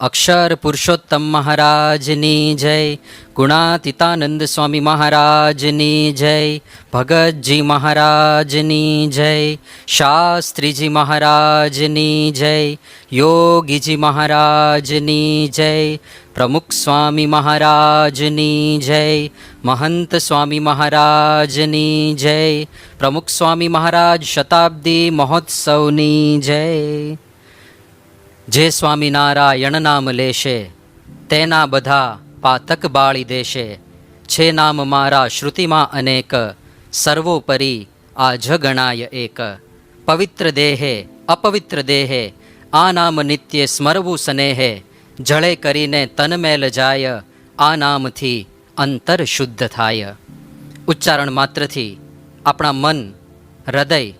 અક્ષર પુરુષોત્તમ મહારાજની જય ગુણાતીતાનંદ સ્વામી મહારાજની જય ભગતજી મહારાજની જય શાસ્ત્રીજી મહારાજની જય યોગીજી મહારાજની જય પ્રમુખ સ્વામી મહારાજની જય મહંત સ્વામી મહારાજની જય પ્રમુખ સ્વામી મહારાજ શતાબ્દી મહોત્સવની જય જે સ્વામિનારાયણ નામ લેશે, તેના બધા પાતક બાળી દેશે. છે નામ મારા શ્રુતિમાં અનેક, સર્વોપરી આ જગણાય એક. પવિત્ર દેહે, અપવિત્ર દેહે, આ નામ નિત્ય સ્મરવું સ્નેહે. જળે કરીને તનમેલ જાય, આ નામથી અંતર શુદ્ધ થાય. ઉચ્ચારણ માત્રથી આપણા મન, હૃદય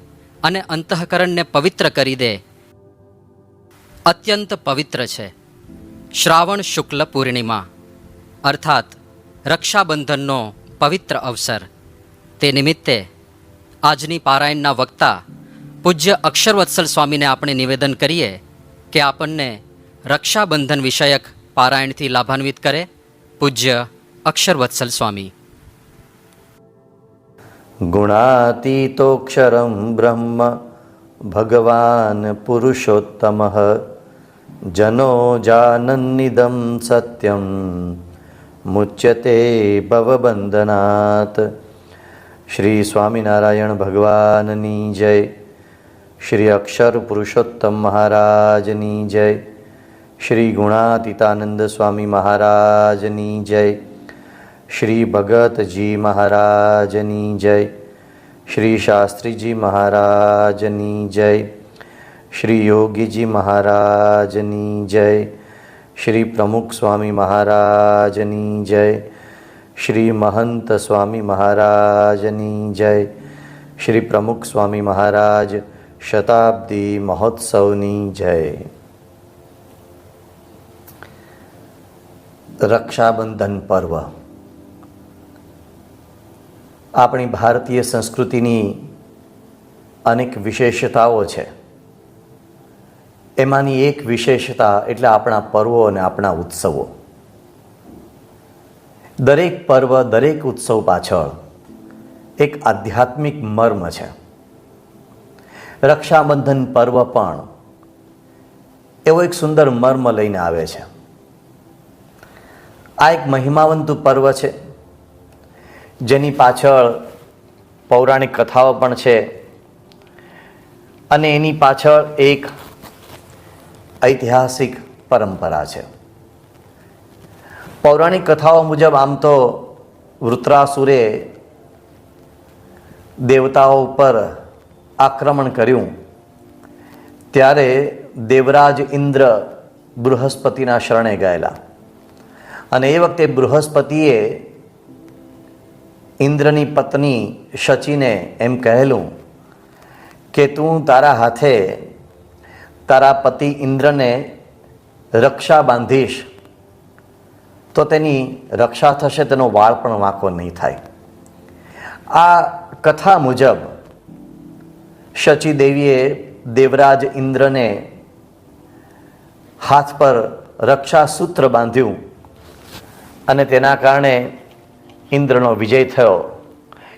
અને અંતઃકરણને પવિત્ર કરી દે. અત્યંત પવિત્ર છે. શ્રાવણ શુક્લ પૂર્ણિમા. અર્થાત, રક્ષાબંધનનો પવિત્ર અવસર. તે નિમિત્તે આજની પારાયણના વક્તા પૂજ્ય અક્ષરવત્સલ સ્વામીને આપણે નિવેદન કરીએ કે આપણને રક્ષાબંધન વિષયક પારાયણથી લાભાન્વિત કરે પૂજ્ય અક્ષરવત્સલ સ્વામી. ગુણાતીતોક્ષરમ બ્રહ્મ, ભગવાન પુરુષોત્તમ. जनो जानन्निदं सत्यं। મુચ્યતે ભવબંધનાથ શ્રી સ્વામિનારાયણ ભગવાનની જય શ્રી અક્ષર પુરુષોત્તમ મહારાજની જય શ્રી ગુણાતીતાનંદ સ્વામી મહારાજની જય શ્રી ભગતજી મહારાજની જય શ્રી શાસ્ત્રીજી મહારાજની જય શ્રી યોગીજી મહારાજની જય. શ્રી પ્રમુખ સ્વામી મહારાજની જય. શ્રી મહંત સ્વામી મહારાજની જય. શ્રી પ્રમુખ સ્વામી મહારાજ શતાબ્દી મહોત્સવની જય. રક્ષાબંધન પર્વ. આપણી ભારતીય સંસ્કૃતિની અનેક વિશેષતાઓ છે. એમાંની એક વિશેષતા એટલે આપણા પર્વો અને આપણા ઉત્સવો. દરેક પર્વ, દરેક ઉત્સવ પાછળ એક આધ્યાત્મિક મર્મ છે. રક્ષાબંધન પર્વ પણ એવો એક સુંદર મર્મ લઈને આવે છે. આ એક મહિમાવંતુ પર્વ છે. જેની પાછળ પૌરાણિક કથાઓ પણ છે. અને એની પાછળ એક ઐતિહાસિક પરંપરા છે. પૌરાણિક કથાઓ મુજબ આમ તો વૃત્રાસુરે દેવતાઓ ઉપર આક્રમણ કર્યું. ત્યારે દેવરાજ ઇન્દ્ર બૃહસ્પતિના શરણે ગયેલા. અને એ વખતે બૃહસ્પતિએ ઇન્દ્રની પત્ની શચીને એમ કહેલું કે તું તારા હાથે તારા પતિ ઇન્દ્રને રક્ષા બાંધીશ, તો તેની રક્ષા થશે, તેનો વાળ પણ વાંકો નહીં થાય. આ કથા મુજબ શચી દેવીએ દેવરાજ ઇન્દ્રને હાથ પર રક્ષા સૂત્ર બાંધ્યું અને તેના કારણે ઇન્દ્રનો વિજય થયો,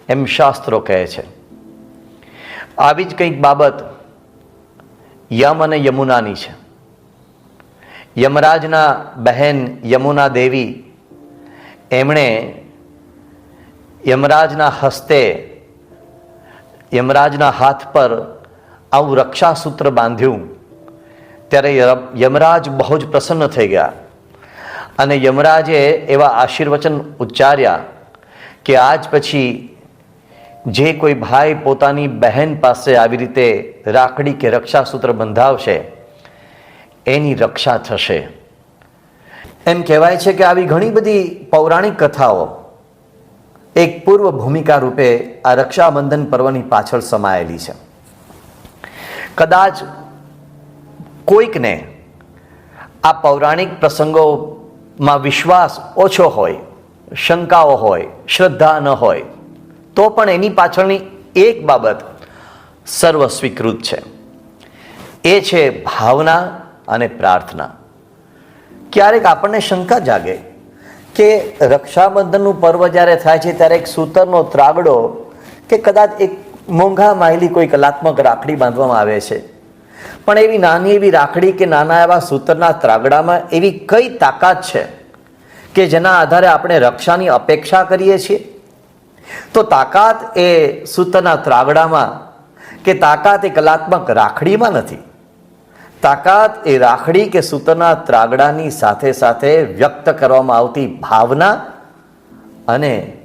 એમ શાસ્ત્રો કહે છે. આવી જ કંઈક બાબત યમ અને યમુનાની છે. યમરાજના બહેન યમુના દેવી, એમણે યમરાજના હસ્તે યમરાજના હાથ પર આવું રક્ષાસૂત્ર બાંધ્યું. ત્યારે યમરાજ બહુ જ પ્રસન્ન થઈ ગયા અને યમરાજે એવા આશીર્વચન ઉચ્ચાર્યા કે આજ પછી જે કોઈ ભાઈ પોતાની બહેન પાસે આવી રીતે રાખડી કે રક્ષાસૂત્ર બંધાવશે, એની રક્ષા થશે. એમ કહેવાય છે કે આવી ઘણી બધી પૌરાણિક કથાઓ એક પૂર્વ ભૂમિકા રૂપે આ રક્ષાબંધન પર્વની પાછળ સમાયેલી છે. કદાચ કોઈકને આ પૌરાણિક પ્રસંગોમાં વિશ્વાસ ઓછો હોય, શંકાઓ હોય, શ્રદ્ધા ન હોય તો પણ એની પાછળની એક બાબત સર્વસ્વીકૃત છે. એ છે ભાવના અને પ્રાર્થના. ક્યારેક આપણને શંકા જાગે કે રક્ષાબંધનનું પર્વ જ્યારે થાય છે ત્યારે એક સૂતરનો ત્રાગડો કે કદાચ એક મોંઘા માહિલી કોઈ કલાત્મક રાખડી બાંધવામાં આવે છે. પણ એવી નાની એવી રાખડી કે નાના એવા સૂતરના ત્રાગડામાં એવી કઈ તાકાત છે કે જેના આધારે આપણે રક્ષાની અપેક્ષા કરીએ છીએ? તો તાકાત એ સૂતરના ત્રાગડામાં કે તાકાત એ કલાત્મક રાખડીમાં નથી. તાકાત એ રાખડી કે સૂતરના ત્રાગડાની સાથે સાથે વ્યક્ત કરવામાં આવતી ભાવના અને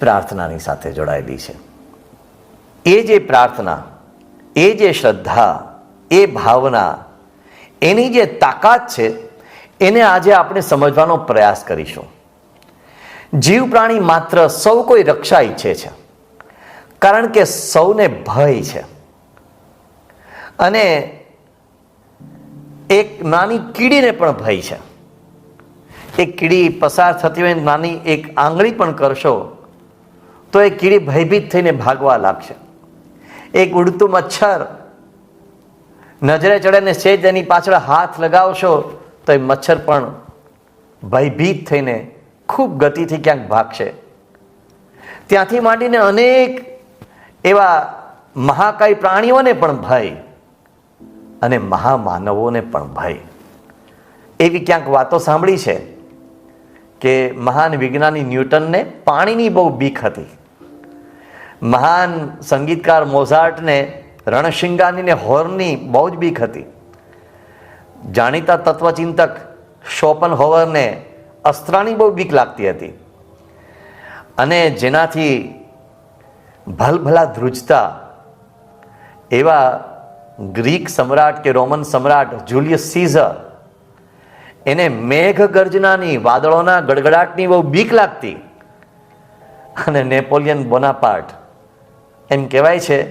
પ્રાર્થનાની સાથે જોડાયેલી છે. એ જે પ્રાર્થના, એ જે શ્રદ્ધા, એ ભાવના, એની જે તાકાત છે, એને આજે આપણે સમજવાનો પ્રયાસ કરીશું. જીવ પ્રાણી માત્ર સૌ કોઈ રક્ષા ઈચ્છે છે, કારણ કે સૌને ભય છે. અને એક નાની કીડીને પણ ભય છે. એ કીડી પસાર થતી હોય નાની એક આંગળી પણ કરશો, તો એ કીડી ભયભીત થઈને ભાગવા લાગશે. એક ઉડતું મચ્છર નજરે ચડે ને સેજ એની પાછળ હાથ લગાવશો, તો એ મચ્છર પણ ભયભીત થઈને ખૂબ ગતિથી ક્યાંક ભાગશે. ત્યાંથી માંડીને અનેક એવા મહાકાય પ્રાણીઓને પણ ભય અને મહામાનવોને પણ ભય. એવી ક્યાંક વાતો સાંભળી છે કે મહાન વિજ્ઞાની ન્યૂટનને પાણીની બહુ બીક હતી. મહાન સંગીતકાર મોઝાર્ટને રણશિંગાનીને હોર્નની બહુ જ બીક હતી. જાણીતા તત્વચિંતક શોપન હોવરને અસ્ત્રાની બહુ બીક લાગતી હતી. અને જેનાથી ભલભલા ધ્રુજતા એવા ગ્રીક સમ્રાટ કે રોમન સમ્રાટ જુલિયસ સીઝર એને મેઘ ગર્જનાની વાદળોના ગડગડાટની બહુ બીક લાગતી. અને નેપોલિયન બોનાપાર્ટ એમ કહેવાય છે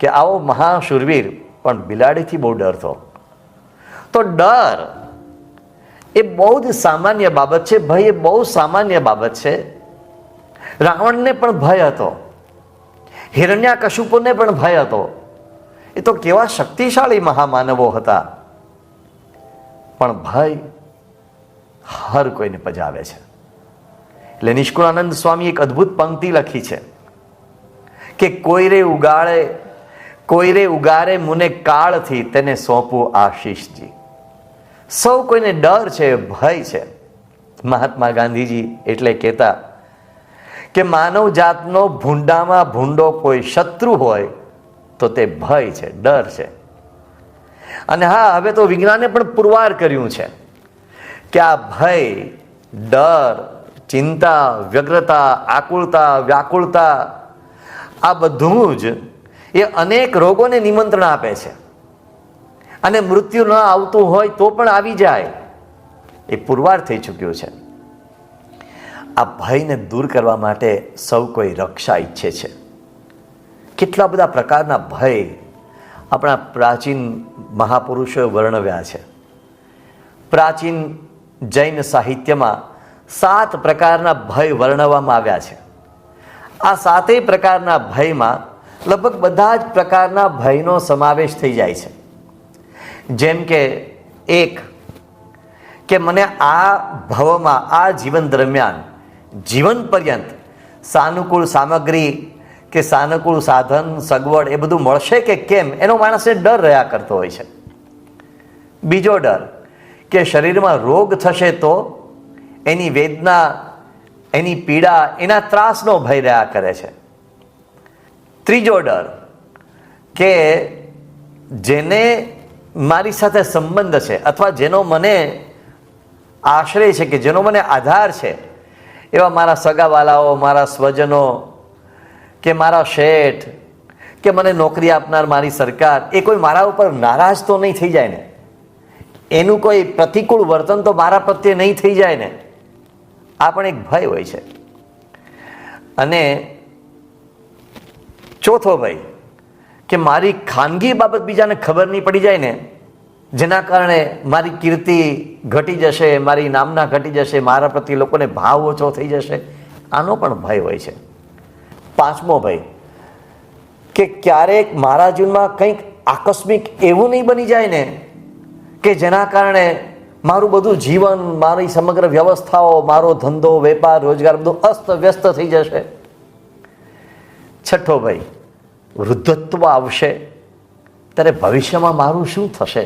કે આવો મહાશુરવીર પણ બિલાડીથી બહુ ડરતો. તો ડર એ બહુ જ સામાન્ય બાબત છે. ભય એ બહુ સામાન્ય બાબત છે. રાવણને પણ ભય હતો. હિરણ્યા કશુપુને પણ ભય હતો. એ તો કેવા શક્તિશાળી મહામાનવો હતા. પણ ભય હર કોઈને પજાવે છે. એટલે નિષ્કુળાનંદ સ્વામી એક અદ્ભુત પંક્તિ લખી છે કે કોઈ રે ઉગાડે, કોઈ રે ઉગારે મુને કાળથી તેને સોંપું આશીષજી. સૌ કોઈને ડર છે, ભય છે. મહાત્મા ગાંધીજી એટલે કહેતા કે માનવ જાતનો ભૂંડામાં ભૂંડો કોઈ શત્રુ હોય તો તે ભય છે, ડર છે. અને હા, હવે તો વિજ્ઞાને પણ પુરવાર કર્યું છે કે આ ભય, ડર, ચિંતા, વ્યગ્રતા, આકુળતા, વ્યાકુળતા આ બધું જ એ અનેક રોગોને નિમંત્રણ આપે છે. અને મૃત્યુ ન આવતું હોય તો પણ આવી જાય. એ પુરવાર થઈ ચૂક્યું છે. આ ભયને દૂર કરવા માટે સૌ કોઈ રક્ષા ઈચ્છે છે. કેટલા બધા પ્રકારના ભય આપણા પ્રાચીન મહાપુરુષોએ વર્ણવ્યા છે. પ્રાચીન જૈન સાહિત્યમાં સાત પ્રકારના ભય વર્ણવવામાં આવ્યા છે. આ સાતેય પ્રકારના ભયમાં લગભગ બધા જ પ્રકારના ભયનો સમાવેશ થઈ જાય છે. જેમ કે એક, કે મને આ ભવમાં, આ જીવન દરમિયાન, જીવન પર્યંત સાનુકૂળ સામગ્રી કે સાનુકૂળ સાધન, સગવડ એ બધું મળશે કે કેમ, એનો માણસને ડર રહ્યા કરતો હોય છે. બીજો ડર, કે શરીરમાં રોગ થશે તો એની વેદના, એની પીડા, એના ત્રાસનો ભય રહ્યા કરે છે. ત્રીજો ડર, કે જેને મારી સાથે સંબંધ છે અથવા જેનો મને આશ્રય છે કે જેનો મને આધાર છે, એવા મારા સગાવાલાઓ, મારા સ્વજનો, કે મારા શેઠ, કે મને નોકરી આપનાર મારી સરકાર, એ કોઈ મારા ઉપર નારાજ તો નહીં થઈ જાય ને? એનું કોઈ પ્રતિકૂળ વર્તન તો મારા પ્રત્યે નહીં થઈ જાય ને? આ પણ એક ભય હોય છે. અને ચોથો ભય કે મારી ખાનગી બાબત બીજાને ખબર નહીં પડી જાય ને, જેના કારણે મારી કીર્તિ ઘટી જશે, મારી નામના ઘટી જશે, મારા પ્રત્યે લોકોને ભાવ ઓછો થઈ જશે. આનો પણ ભય હોય છે. પાંચમો ભય, કે ક્યારેક મારા જીવનમાં કંઈક આકસ્મિક એવું નહીં બની જાય ને, કે જેના કારણે મારું બધું જીવન, મારી સમગ્ર વ્યવસ્થાઓ, મારો ધંધો, વેપાર, રોજગાર બધું અસ્ત વ્યસ્ત થઈ જશે. છઠ્ઠો ભાઈ વૃદ્ધત્વ આવશે, ત્યારે ભવિષ્યમાં મારું શું થશે?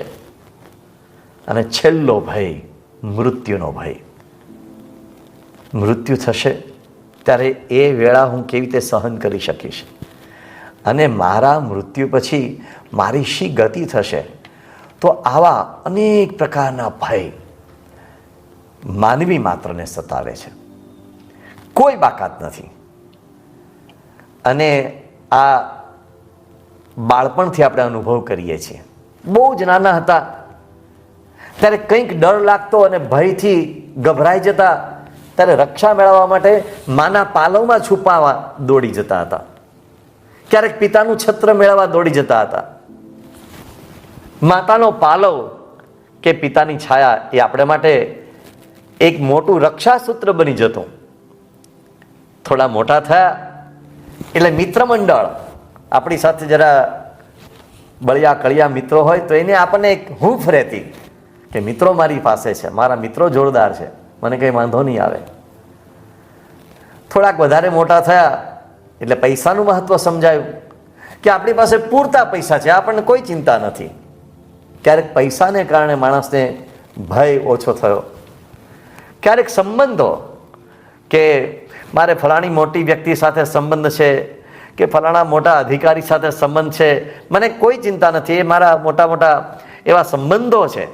અને છેલ્લો ભય, મૃત્યુનો ભય. મૃત્યુ થશે, ત્યારે એ વેળા હું કેવી રીતે સહન કરી શકીશ? અને મારા મૃત્યુ પછી મારી શી ગતિ થશે? તો આવા અનેક પ્રકારના ભય માનવી માત્રને સતાવે છે. કોઈ બાકાત નથી. અને આ બાળપણથી આપણે અનુભવ કરીએ છીએ. બહુ જ નાના હતા. ત્યારે કંઈક ડર લાગતો અને ભયથી ગભરાઈ જતા ત્યારે રક્ષા મેળવવા માટે માના પાલવમાં છુપાવા દોડી જતા હતા. ક્યારેક પિતાનું છત્ર મેળવવા દોડી જતા હતા. માતાનો પાલવ કે પિતાની છાયા એ આપણે માટે એક મોટું રક્ષાસૂત્ર બની જતું. થોડા મોટા થયા. એટલે મિત્ર મંડળ આપણી સાથે જરા બળિયા કળિયા મિત્રો હોય તો એને આપણને એક હૂફ રહેતી કે મિત્રો મારી પાસે છે, મારા મિત્રો જોરદાર છે, મને કંઈ વાંધો નહીં આવે. થોડાક વધારે મોટા થયા એટલે પૈસાનું મહત્વ સમજાયું કે આપણી પાસે પૂરતા પૈસા છે, આપણને કોઈ ચિંતા નથી. ક્યારેક પૈસાને કારણે માણસને ભય ઓછો થયો. ક્યારેક સંબંધો કે મારે ફલાણી મોટી વ્યક્તિ સાથે સંબંધ છે કે ફલાણા મોટા અધિકારી સાથે સંબંધ છે. મને કોઈ ચિંતા નથી, એ મારા મોટા મોટા એવા સંબંધો છે.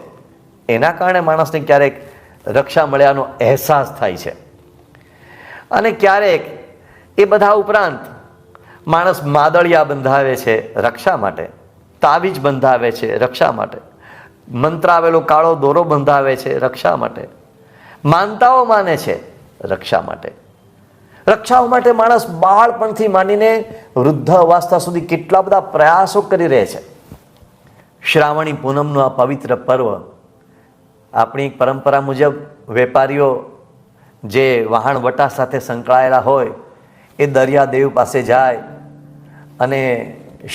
એના કારણે માણસને ક્યારેક રક્ષા મળ્યાનો અહેસાસ થાય છે. અને ક્યારેક એ બધા ઉપરાંત માણસ માદળિયા બંધાવે છે રક્ષા માટે, તાવીજ બંધાવે છે રક્ષા માટે મંત્રાવેલો કાળો દોરો બંધાવે છે રક્ષા માટે, માનતાઓ માને છે રક્ષા માટે. રક્ષાઓ માટે માણસ બાળપણથી માંડીને વૃદ્ધ અવસ્થા સુધી કેટલા બધા પ્રયાસો કરી રહે છે. શ્રાવણી પૂનમનું આ પવિત્ર પર્વ આપણી પરંપરા મુજબ વેપારીઓ જે વહાણવટા સાથે સંકળાયેલા હોય એ દરિયાદેવ પાસે જાય અને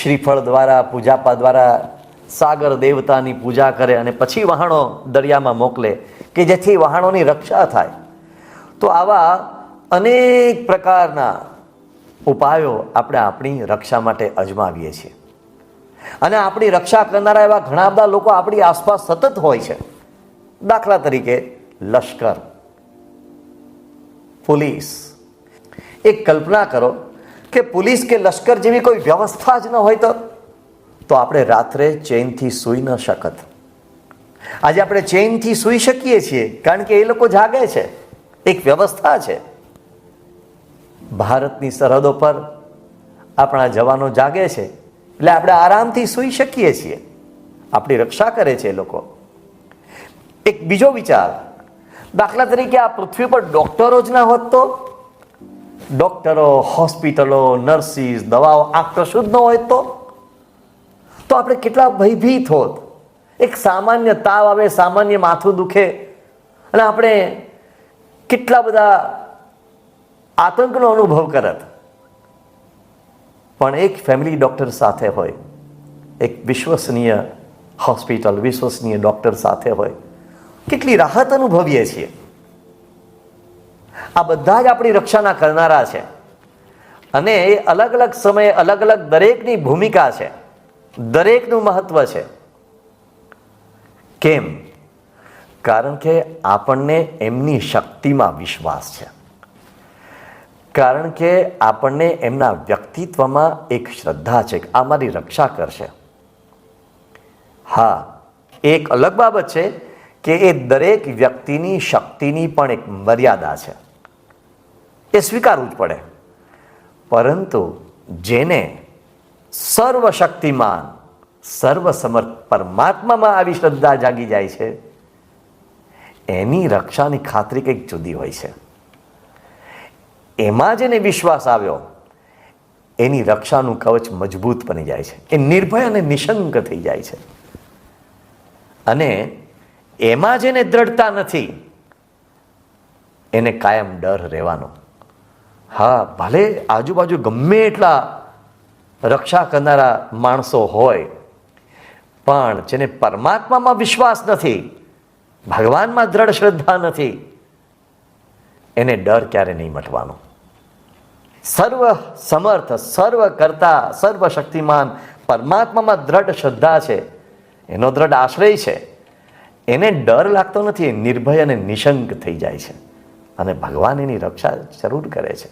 શ્રીફળ દ્વારા પૂજાપા દ્વારા સાગર દેવતાની પૂજા કરે અને પછી વહાણો દરિયામાં મોકલે કે જેથી વહાણોની રક્ષા થાય. તો આવા અનેક પ્રકારના ઉપાયો આપણે આપણી રક્ષા માટે અજમાવીએ છીએ. અને આપણી રક્ષા કરનારા એવા ઘણા બધા લોકો આપણી આસપાસ સતત હોય છે. દાખલા તરીકે લશ્કર, પોલીસ. એક કલ્પના કરો કે પોલીસ કે લશ્કર જેવી કોઈ વ્યવસ્થા જ ન હોય તો તો આપણે રાત્રે ચેનથી સૂઈ ન શકત. આજે આપણે ચેનથી સૂઈ શકીએ છીએ, કારણ કે એ લોકો જાગે છે. એક વ્યવસ્થા છે. ભારતની સરહદો પર આપણા જવાનો જાગે છે. એટલે આપણે આરામથી સૂઈ શકીએ છીએ. આપણી રક્ષા કરે છે એ લોકો. એક બીજો વિચાર. દાખલા તરીકે આ પૃથ્વી પર ડોક્ટરો જ ના હોત તો? ડોક્ટરો, હોસ્પિટલો, નર્સિસ, દવાઓ આ કશું જ ન હોય તો? તો આપણે કેટલા ભયભીત હોત. એક સામાન્ય તાવ આવે, સામાન્ય માથું દુખે. અને આપણે કેટલા બધા આતંકનો અનુભવ કરત. પણ એક ફેમિલી ડૉક્ટર સાથે હોય. એક વિશ્વસનીય હોસ્પિટલ વિશ્વસનીય ડૉક્ટર સાથે હોય. કેટલી રાહત અનુભવીએ છીએ. આ બધા જ આપણી રક્ષાના કરનારા છે. અને એ અલગ અલગ સમયે અલગ અલગ દરેકની ભૂમિકા છે. દરેકનું મહત્વ છે. કેમ? કારણ કે આપણને એમની શક્તિમાં વિશ્વાસ છે. કારણ કે આપણને એમના વ્યક્તિત્વમાં એક શ્રદ્ધા છે આ મારી રક્ષા કરશે. હા, એક અલગ બાબત છે કે એ દરેક વ્યક્તિની શક્તિની પણ એક મર્યાદા છે. એ સ્વીકારવું જ પડે. પરંતુ જેને સર્વશક્તિમાન, સર્વસમર્થ પરમાત્મામાં આવી શ્રદ્ધા જાગી જાય છે, એની રક્ષાની ખાતરી કંઈક જુદી હોય છે. એમાં જેને વિશ્વાસ આવ્યો, એની રક્ષાનું કવચ મજબૂત બની જાય છે. એ નિર્ભય અને નિશંક થઈ જાય છે. અને એમાં જેને દ્રઢતા નથી, એને કાયમ ડર રહેવાનો. હા, ભલે આજુબાજુ ગમે એટલા રક્ષા કરનારા માણસો હોય, પણ જેને પરમાત્મામાં વિશ્વાસ નથી, ભગવાનમાં દ્રઢ શ્રદ્ધા નથી એને ડર ક્યારે નહીં મટવાનો. સર્વ સમર્થ, સર્વ કરતા, સર્વ શક્તિમાન પરમાત્મામાં દ્રઢ શ્રદ્ધા છે. એનો દ્રઢ આશ્રય છે. એને ડર લાગતો નથી નિર્ભય અને નિશંક થઈ જાય છે. અને ભગવાન એની રક્ષા જરૂર કરે છે.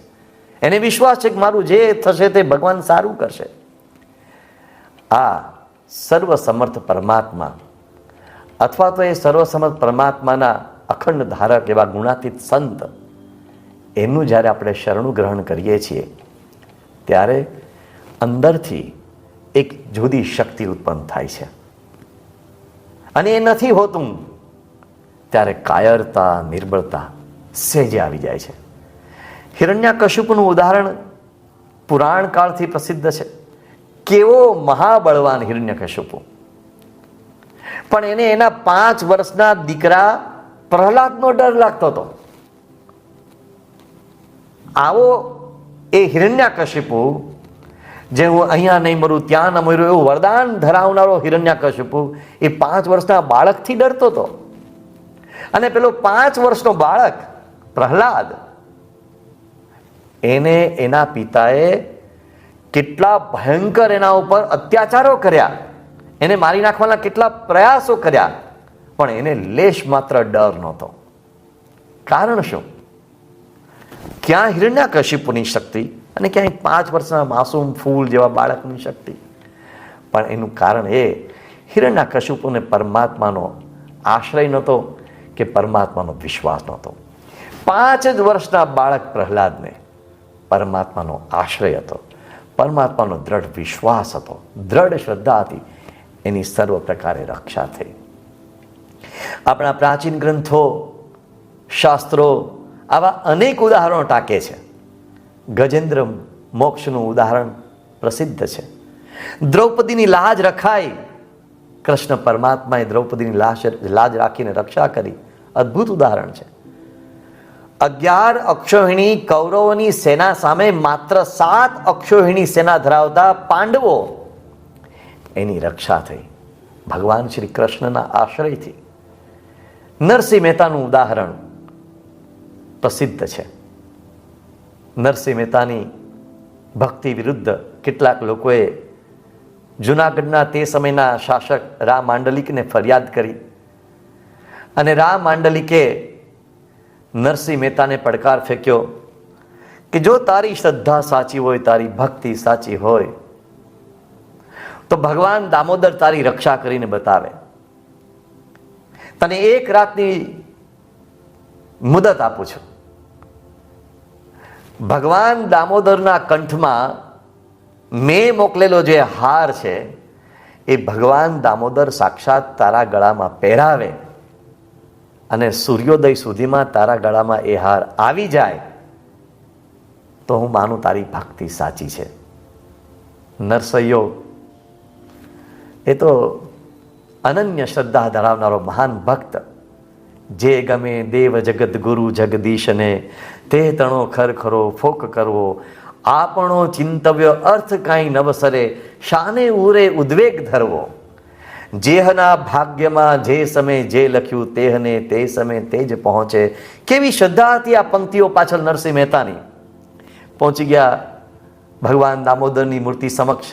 એને વિશ્વાસ છે કે મારું જે થશે તે ભગવાન સારું કરશે. આ સર્વસમર્થ પરમાત્મા અથવા તો એ સર્વસમર્થ પરમાત્માના અખંડ ધારક એવા ગુણાતીત સંત એનું જ્યારે આપણે શરણું ગ્રહણ કરીએ છીએ, ત્યારે અંદરથી એક જુદી શક્તિ ઉત્પન્ન થાય છે. અને એ નથી હોતું ત્યારે કાયરતા, નિર્બળતા સહેજે આવી જાય છે. હિરણ્યાકશુપનું ઉદાહરણ પુરાણ કાળથી પ્રસિદ્ધ છે. કેવો મહાબળવાન હિરણ્યકશુપુ પણ એને એના પાંચ વર્ષના દીકરા પ્રહલાદનો ડર લાગતો હતો. આવો એ હિરણ્યાકશિપુ, જે હું અહીંયા નહીં મરું, ત્યાં ન મર્યું એવું વરદાન ધરાવનારો હિરણ્યાકશિપુ, એ પાંચ વર્ષના બાળકથી ડરતો હતો અને પેલો પાંચ વર્ષનો બાળક, પ્રહલાદ, એને એના પિતાએ કેટલા ભયંકર એના ઉપર અત્યાચારો કર્યા. એને મારી નાખવાના કેટલા પ્રયાસો કર્યા, પણ એને લેશ માત્ર ડર નહોતો. કારણ શું? ક્યાં હિરણ્યાકશિપુની શક્તિ અને ક્યાંય પાંચ વર્ષના માસૂમ ફૂલ જેવા બાળકની શક્તિ? પણ એનું કારણ એ, હિરણ્યાકશિપુને પરમાત્માનો આશ્રય નહોતો કે પરમાત્માનો વિશ્વાસ નહોતો. પાંચ જ વર્ષના બાળક પ્રહલાદને પરમાત્માનો આશ્રય હતો. પરમાત્માનો દ્રઢ વિશ્વાસ હતો. દ્રઢ શ્રદ્ધા હતી. એની સર્વ પ્રકારે રક્ષા થઈ. આપણા પ્રાચીન ગ્રંથો, શાસ્ત્રો આવા અનેક ઉદાહરણો ટાંકે છે. ગજેન્દ્ર મોક્ષનું ઉદાહરણ પ્રસિદ્ધ છે. દ્રૌપદીની લાજ રખાઈ, કૃષ્ણ પરમાત્માએ દ્રૌપદીની લાશ લાજ રાખીને રક્ષા કરી. અદ્ભુત ઉદાહરણ છે. અગિયાર અક્ષોહિણી કૌરવોની સેના સામે માત્ર સાત અક્ષોહિણી સેના ધરાવતા પાંડવો એની રક્ષા થઈ. ભગવાન શ્રી કૃષ્ણના આશ્રયથી. નરસિંહ મહેતાનું ઉદાહરણ. પ્રસિદ્ધ છે. નરસિંહ મહેતાની ભક્તિ વિરુદ્ધ કેટલાક લોકોએ જુનાગઢના તે સમયના શાસક રા માંડલિકને ફરિયાદ કરી અને રા માંડલિકે નરસિંહ મહેતાને પડકાર ફેંક્યો કે જો તારી શ્રદ્ધા સાચી હોય, તારી ભક્તિ સાચી હોય, તો ભગવાન દામોદર તારી રક્ષા કરીને બતાવે. તને એક રાતની મુદત આપું છું. ભગવાન દામોદરના કંઠમાં મેં મોકલેલો જે હાર છે, એ ભગવાન દામોદર સાક્ષાત તારા ગળામાં પહેરાવે અને સૂર્યોદય સુધીમાં તારા ગળામાં એ હાર આવી જાય, તો હું માનું તારી ભક્તિ સાચી છે. નરસૈયો, એ તો અનન્ય શ્રદ્ધા ધરાવનારો મહાન ભક્ત, જે ગમે દેવ જગત ગુરુ જગદીશને તે તણો ખરખરો, ફોક કરવો. આપણો ચિંતવ્ય અર્થ કાંઈ નવસરે શાને ઉરે ઉદ્વેગ ધરવો. જેહના ભાગ્યમાં જે સમય જે લખ્યું તેહને તે સમય તે જ પહોંચે. કેવી શ્રદ્ધા હતી આ પંક્તિઓ પાછળ નરસિંહ મહેતાની. પહોંચી ગયા ભગવાન દામોદરની મૂર્તિ સમક્ષ.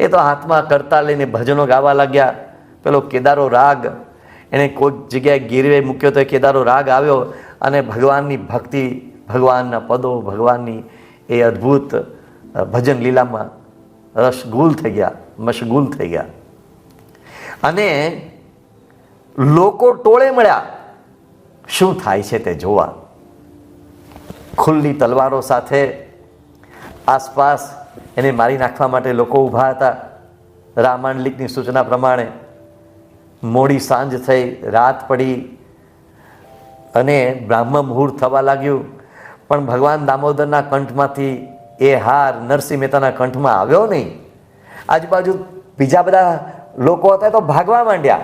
એ તો હાથમાં કરતા લઈને ભજનો ગાવા લાગ્યા. પેલો કેદારો રાગ. એણે કોઈક જગ્યાએ ગીરવે મૂક્યો તો એ કેદારો રાગ આવ્યો. અને ભગવાનની ભક્તિ, ભગવાનના પદો, ભગવાનની એ અદ્ભુત ભજન લીલામાં રસગુલ થઈ ગયા, મશગુલ થઈ ગયા. અને લોકો ટોળે મળ્યા. શું થાય છે તે જોવા? ખુલ્લી તલવારો સાથે આસપાસ એને મારી નાખવા માટે લોકો ઊભા હતા. રામાંડલિકની સૂચના પ્રમાણે મોડી સાંજ થઈ, રાત પડી અને બ્રાહ્મ મુહૂર્ત થવા લાગ્યું. પણ ભગવાન દામોદરના કંઠમાંથી એ હાર નરસિંહ મહેતાના કંઠમાં આવ્યો નહીં. આજુબાજુ બીજા બધા લોકો હતા તો ભાગવા માંડ્યા.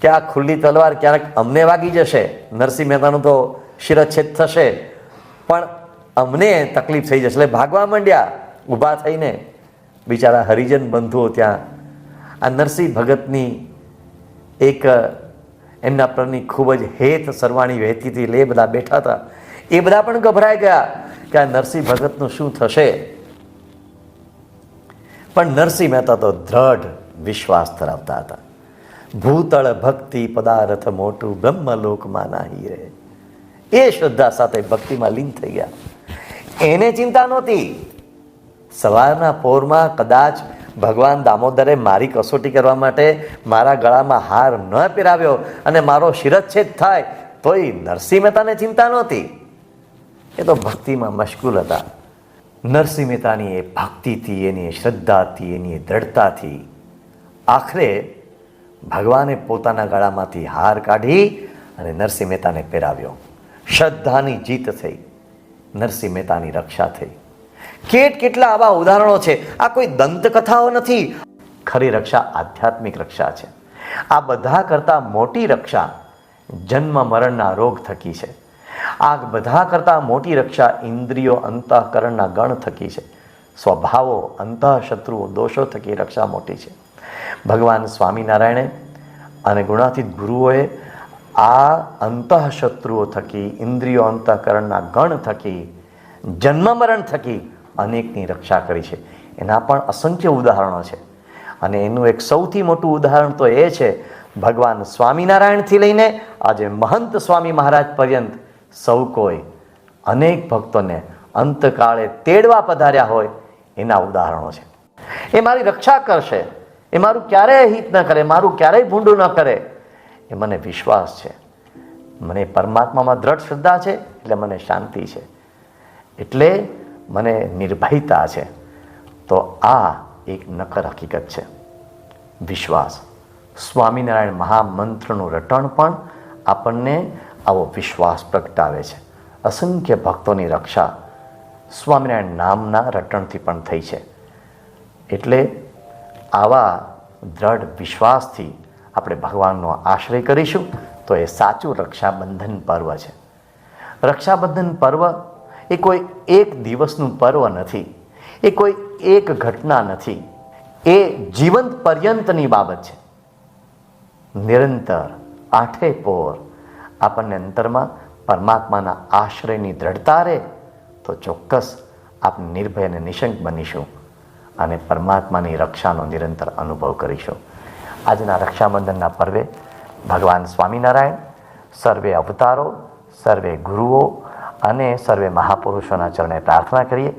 કે આ ખુલ્લી તલવાર, ક્યારેક અમને વાગી જશે. નરસિંહ મહેતાનું તો શિરચ્છેદ થશે. પણ અમને તકલીફ થઈ જશે. એટલે ભાગવા માંડ્યા, ઊભા થઈને. બિચારા હરિજન બંધુઓ ત્યાં. આ નરસિંહ ભગતની એક એમના પરની ખૂબ જ હેત સરવાણી વહેતી હતી લે બધા બેઠા હતા. એ બધા પણ ગભરાઈ ગયા કે આ નરસિંહ ભગતનું શું થશે? પણ નરસિંહ મહેતા તો દ્રઢ વિશ્વાસ ધરાવતા હતા. ભૂતળ ભક્તિ પદાર્થ મોટું બ્રહ્મલોકમાં નાહી રહે. એ શ્રદ્ધા સાથે ભક્તિમાં લીન થઈ ગયા. એને ચિંતા નહોતી. સવારના પોરમાં કદાચ ભગવાન દામોદરે મારી કસોટી કરવા માટે મારા ગળામાં હાર ન પહેરાવ્યો અને મારો શિરચ્છેદ થાય, તોય નરસિંહ મહેતાને ચિંતા નહોતી. એ તો ભક્તિમાં મશગુલ હતા. નરસિંહ મહેતાની એ ભક્તિથી એની શ્રદ્ધાથી એની દ્રઢતાથી આખરે ભગવાને પોતાના ગળામાંથી હાર કાઢી અને નરસિંહ મહેતાને પહેરાવ્યો. શ્રદ્ધાની જીત થઈ. નરસિંહ મહેતાની રક્ષા થઈ. કેટ કેટલા આવા ઉદાહરણો છે? આ કોઈ દંતકથાઓ નથી. ખરી રક્ષા આધ્યાત્મિક રક્ષા છે. આ બધા કરતાં મોટી રક્ષા જન્મ મરણના રોગ થકી છે. આ બધા કરતાં મોટી રક્ષા ઇન્દ્રિયો અંતઃકરણના ગણ થકી છે. સ્વભાવો, અંતઃશત્રુઓ, દોષો થકી રક્ષા મોટી છે. ભગવાન સ્વામિનારાયણે અને ગુણાતીત ગુરુઓએ આ અંતઃશત્રુઓ થકી, ઇન્દ્રિયો અંતઃકરણના ગણ થકી, જન્મ મરણ થકી અનેકની રક્ષા કરી છે. એના પણ અસંખ્ય ઉદાહરણો છે. અને એનું એક સૌથી મોટું ઉદાહરણ તો એ છે, ભગવાન સ્વામિનારાયણથી લઈને આજે મહંત સ્વામી મહારાજ પર્યંત સૌ કોઈ અનેક ભક્તોને અંતકાળે તેડવા પધાર્યા હોય એના ઉદાહરણો છે. એ મારી રક્ષા કરશે. એ મારું ક્યારેય હિત ન કરે, મારું ક્યારેય ભૂંડું ન કરે. એ મને વિશ્વાસ છે. મને પરમાત્મામાં દ્રઢ શ્રદ્ધા છે, એટલે મને શાંતિ છે. એટલે મને નિર્ભયતા છે. તો આ એક નકર હકીકત છે. વિશ્વાસ. સ્વામિનારાયણ મહામંત્રનું રટણ પણ આપણને આવો વિશ્વાસ પ્રગટાવે છે. અસંખ્ય ભક્તોની રક્ષા સ્વામિનારાયણ નામના રટણથી પણ થઈ છે. એટલે આવા દ્રઢ વિશ્વાસથી આપણે ભગવાનનો આશ્રય કરીશું તો એ સાચું રક્ષાબંધન પર્વ છે. રક્ષાબંધન પર્વ એ કોઈ એક દિવસનું પર્વ નથી. એ કોઈ એક ઘટના નથી. એ જીવંત પર્યંતની બાબત છે. નિરંતર, આઠે પોર, આપણને અંતરમાં પરમાત્માના આશ્રયની દ્રઢતા રહે તો ચોક્કસ આપણે નિર્ભય અને નિશંક બનીશું અને પરમાત્માની રક્ષાનો નિરંતર અનુભવ કરીશું. આજના રક્ષાબંધનના પર્વે ભગવાન સ્વામિનારાયણ, સર્વે અવતારો, સર્વે ગુરુઓ અને સર્વે મહાપુરુષોના ચરણે પ્રાર્થના કરીએ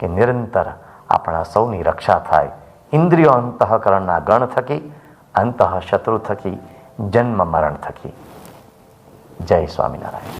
કે નિરંતર આપણા સૌની રક્ષા થાય. ઇન્દ્રિયો અંતઃકરણના ગણ થકી અંતઃ શત્રુ થકી, જન્મ મરણ થકી. જય સ્વામિનારાયણ.